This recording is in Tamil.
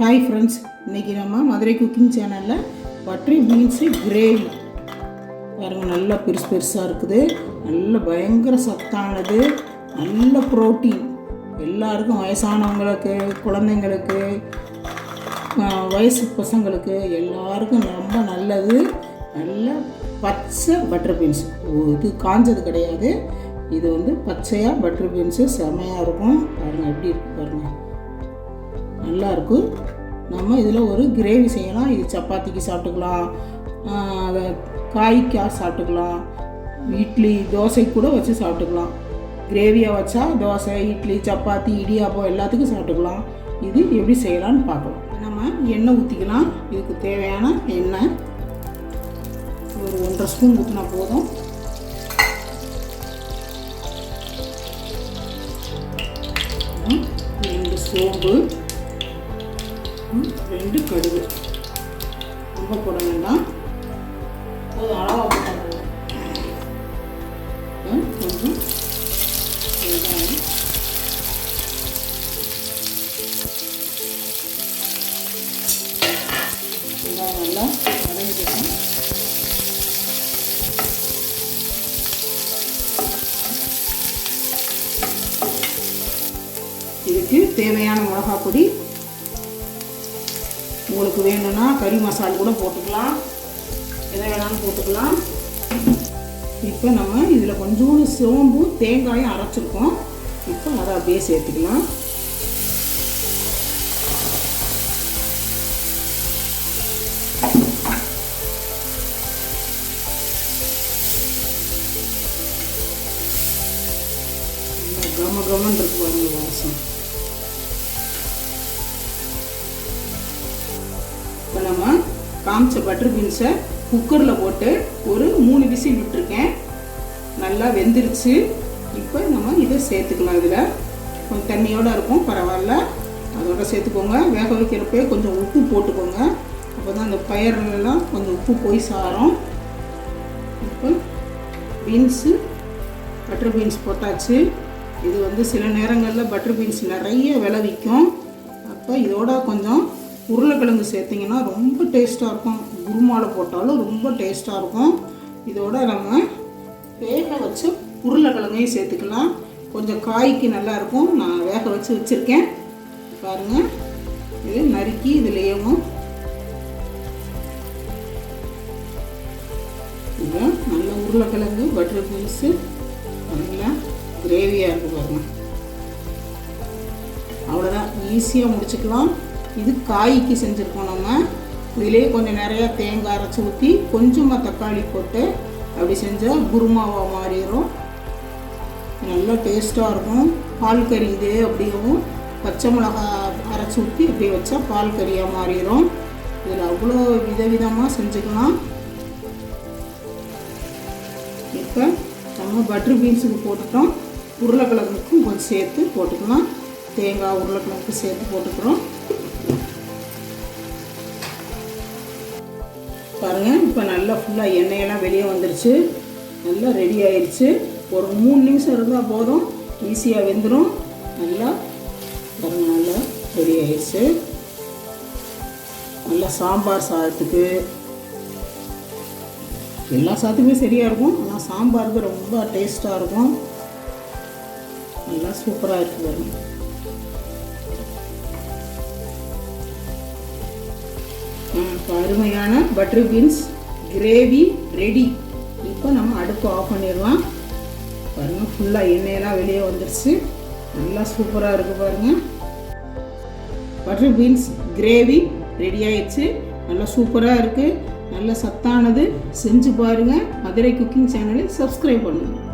ஹாய் ஃப்ரெண்ட்ஸ் இன்றைக்கி நம்ம மதுரை குக்கிங் சேனலில் பட்ரி பீன்ஸு கிரேவி பாருங்க நல்லா பெருசு பெருசாக இருக்குது. நல்ல பயங்கர சத்தானது. நல்ல ப்ரோட்டீன் எல்லாருக்கும் வயசானவங்களுக்கு குழந்தைங்களுக்கு வயசு பசங்களுக்கு எல்லாருக்கும் ரொம்ப நல்லது. நல்ல பச்சை பட்டர் பீன்ஸ் இது காஞ்சது கிடையாது. இது வந்து பச்சையாக பட்டர் பீன்ஸு செமையாக இருக்கும். பாருங்கள் எப்படி இருக்கு பாருங்கள் நல்லா இருக்கும் நம்ம இதில் ஒரு கிரேவி செய்யலாம். இது சப்பாத்திக்கு சாப்பிட்டுக்கலாம். அதை காய்க்கா சாப்பிட்டுக்கலாம். இட்லி தோசை கூட வச்சு சாப்பிட்டுக்கலாம். கிரேவியாக வச்சா தோசை இட்லி சப்பாத்தி இடியாப்பம் எல்லாத்துக்கும் சாப்பிட்டுக்கலாம். இது எப்படி செய்யலாம்னு பார்க்கலாம். நம்ம எண்ணெய் ஊற்றிக்கலாம் இதுக்கு தேவையான எண்ணெய் ஒரு ஒன்றரை ஸ்பூன் ஊற்றினா போதும். ரெண்டு சோம்பு. ரெண்டு கடுகு. ரொம்ப போட வேண்டாம். போதும் அளவாக போட்டால் கொஞ்சம். வெங்காயம். வெங்காயம் நல்லா வதங்கிக்கணும் இதுக்கு தேவையான மிளகாய் பொடி உங்களுக்கு வேணும்னா கறி மசால் கூட போட்டுக்கலாம். எதை வேணாலும் போட்டுக்கலாம். இப்போ நம்ம இதில் கொஞ்சோண்டு சோம்பு தேங்காயும் அரைச்சிருக்கோம். இப்போ அதை அப்படியே சேர்த்துக்கலாம். கம கமன்னு இருக்கு பாருங்க வாசம். இப்போ நம்ம காமிச்ச பட்டர் பீன்ஸை குக்கரில் போட்டு ஒரு மூணு விசில் விட்டுருக்கேன். நல்லா வெந்துருச்சு. இப்போ நம்ம இதை சேர்த்துக்கலாம் இதில். கொஞ்சம் தண்ணியோடு இருக்கும் பரவாயில்ல. அதோட சேர்த்துக்கோங்க. வேக வைக்கிறப்பே கொஞ்சம் உப்பு போட்டுக்கோங்க. அப்போ தான் அந்த பயிரெல்லாம் கொஞ்சம் உப்பு போய் சாரும். இப்போ பீன்ஸு பட்டர் பீன்ஸ் போட்டாச்சு. இது வந்து சில நேரங்களில் பட்டர் பீன்ஸ் நிறைய விளைவிக்கும். அப்போ இதோட கொஞ்சம் உருளைக்கிழங்கு சேர்த்திங்கன்னா ரொம்ப டேஸ்ட்டாக இருக்கும். குருமாவில் போட்டாலும் ரொம்ப டேஸ்ட்டாக இருக்கும். இதோட நம்ம வேக வச்சு உருளைக்கிழங்கையும் சேர்த்துக்கலாம். கொஞ்சம் காய்க்கு நல்லா இருக்கும். நான் வேக வச்சு வச்சுருக்கேன். பாருங்கள் இது நறுக்கி இதுலேயும் இது நல்ல உருளைக்கிழங்கு பட்டர் பீன்ஸு நல்லா கிரேவியாக இருக்குது பாருங்கள் அவ்வளோதான் ஈஸியாக முடிச்சுக்கலாம். இது காய்க்கு செஞ்சுருக்கோம் நம்ம. இதிலே கொஞ்சம் நிறையா தேங்காய் அரைச்சி ஊற்றி கொஞ்சமாக தக்காளி போட்டு அப்படி செஞ்சால் குருமாவாக மாறிடும் நல்லா டேஸ்ட்டாக இருக்கும். பால் கறி இது அப்படியும் பச்சை மிளகா அரைச்சி ஊற்றி இப்படி வச்சா பால் கறியாக மாறிடும் இதில் அவ்வளோ விதவிதமாக செஞ்சுக்கலாம். இப்போ நம்ம பட்டர் பீன்ஸுக்கு போட்டுட்டோம். உருளைக்கிழங்குக்கும் கொஞ்சம் சேர்த்து போட்டுக்கலாம். தேங்காய் உருளைக்கிழங்குக்கு சேர்த்து போட்டுக்கிறோம். பாருங்கள் இப்போ நல்லா ஃபுல்லாக எண்ணெயெல்லாம் வெளியே வந்துருச்சு. நல்லா ரெடி ஆயிடுச்சு ஒரு மூணு நிமிஷம் இருந்தால் போதும். ஈஸியாக வெந்துடும் நல்லா பாருங்க நல்லா ரெடி ஆயிடுச்சு நல்லா சாம்பார் சாதத்துக்கு. எல்லா சாதத்துக்குமே சரியாக இருக்கும். ஆனால் சாம்பாருக்கு ரொம்ப டேஸ்ட்டாக இருக்கும். நல்லா சூப்பராக இருக்குது பாருங்கள் இப்போ அருமையான பட்டர் பீன்ஸ் கிரேவி ரெடி இப்போ நம்ம அடுப்பு ஆஃப் பண்ணிடலாம். பாருங்கள் ஃபுல்லாக எண்ணெயெல்லாம் வெளியே வந்துடுச்சு நல்லா சூப்பராக இருக்குது பாருங்கள் பட்டர் பீன்ஸ் கிரேவி ரெடி ஆயிடுச்சு. நல்லா சூப்பராக இருக்குது நல்ல சத்தானது. செஞ்சு பாருங்கள் மதுரை குக்கிங் சேனலை சப்ஸ்கிரைப் பண்ணுங்கள்